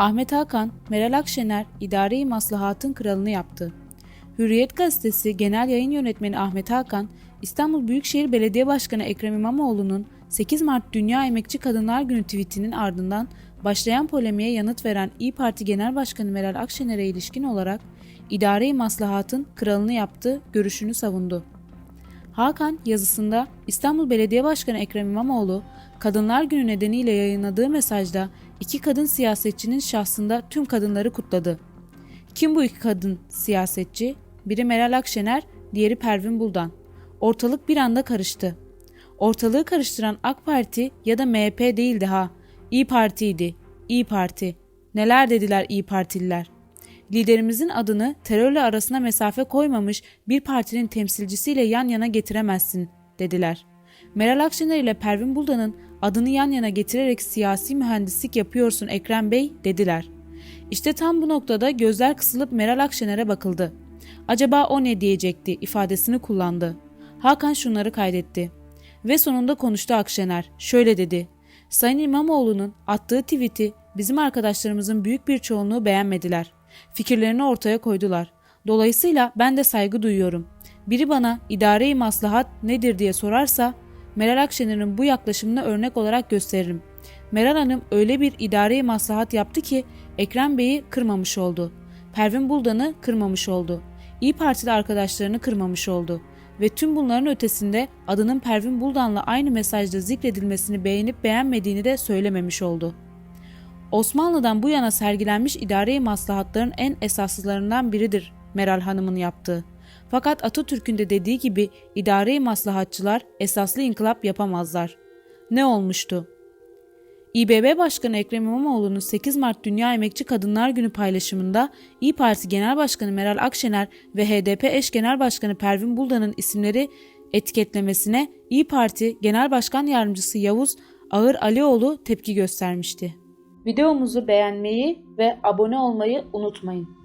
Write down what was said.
Ahmet Hakan, Meral Akşener idare-i maslahatın kralını yaptı. Hürriyet gazetesi genel yayın yönetmeni Ahmet Hakan, İstanbul Büyükşehir Belediye Başkanı Ekrem İmamoğlu'nun 8 Mart Dünya Emekçi Kadınlar Günü tweetinin ardından başlayan polemiğe yanıt veren İyi Parti Genel Başkanı Meral Akşener'e ilişkin olarak idare-i maslahatın kralını yaptı görüşünü savundu. Hakan yazısında İstanbul Belediye Başkanı Ekrem İmamoğlu, Kadınlar Günü nedeniyle yayınladığı mesajda iki kadın siyasetçinin şahsında tüm kadınları kutladı. Kim bu iki kadın siyasetçi? Biri Meral Akşener, diğeri Pervin Buldan. Ortalık bir anda karıştı. Ortalığı karıştıran AK Parti ya da MHP değildi ha. İyi Parti'ydi. İyi Parti. Neler dediler İyi Partililer. Liderimizin adını terörle arasına mesafe koymamış bir partinin temsilcisiyle yan yana getiremezsin dediler. Meral Akşener ile Pervin Buldan'ın adını yan yana getirerek siyasi mühendislik yapıyorsun Ekrem Bey dediler. İşte tam bu noktada gözler kısılıp Meral Akşener'e bakıldı. Acaba o ne diyecekti ifadesini kullandı. Hakan şunları kaydetti. Ve sonunda konuştu Akşener. Şöyle dedi. Sayın İmamoğlu'nun attığı tweet'i bizim arkadaşlarımızın büyük bir çoğunluğu beğenmediler. Fikirlerini ortaya koydular. Dolayısıyla ben de saygı duyuyorum. Biri bana idare-i maslahat nedir diye sorarsa Meral Akşener'in bu yaklaşımını örnek olarak gösteririm. Meral Hanım öyle bir idare-i maslahat yaptı ki Ekrem Bey'i kırmamış oldu. Pervin Buldan'ı kırmamış oldu. İyi Partili arkadaşlarını kırmamış oldu. Ve tüm bunların ötesinde adının Pervin Buldan'la aynı mesajda zikredilmesini beğenip beğenmediğini de söylememiş oldu. Osmanlı'dan bu yana sergilenmiş idare-i maslahatların en esaslılarından biridir Meral Hanım'ın yaptığı. Fakat Atatürk'ün de dediği gibi idare-i maslahatçılar esaslı inkılap yapamazlar. Ne olmuştu? İBB Başkanı Ekrem İmamoğlu'nun 8 Mart Dünya Emekçi Kadınlar Günü paylaşımında İyi Parti Genel Başkanı Meral Akşener ve HDP eş Genel Başkanı Pervin Buldan'ın isimleri etiketlemesine İyi Parti Genel Başkan Yardımcısı Yavuz Ağır Alioğlu tepki göstermişti. Videomuzu beğenmeyi ve abone olmayı unutmayın.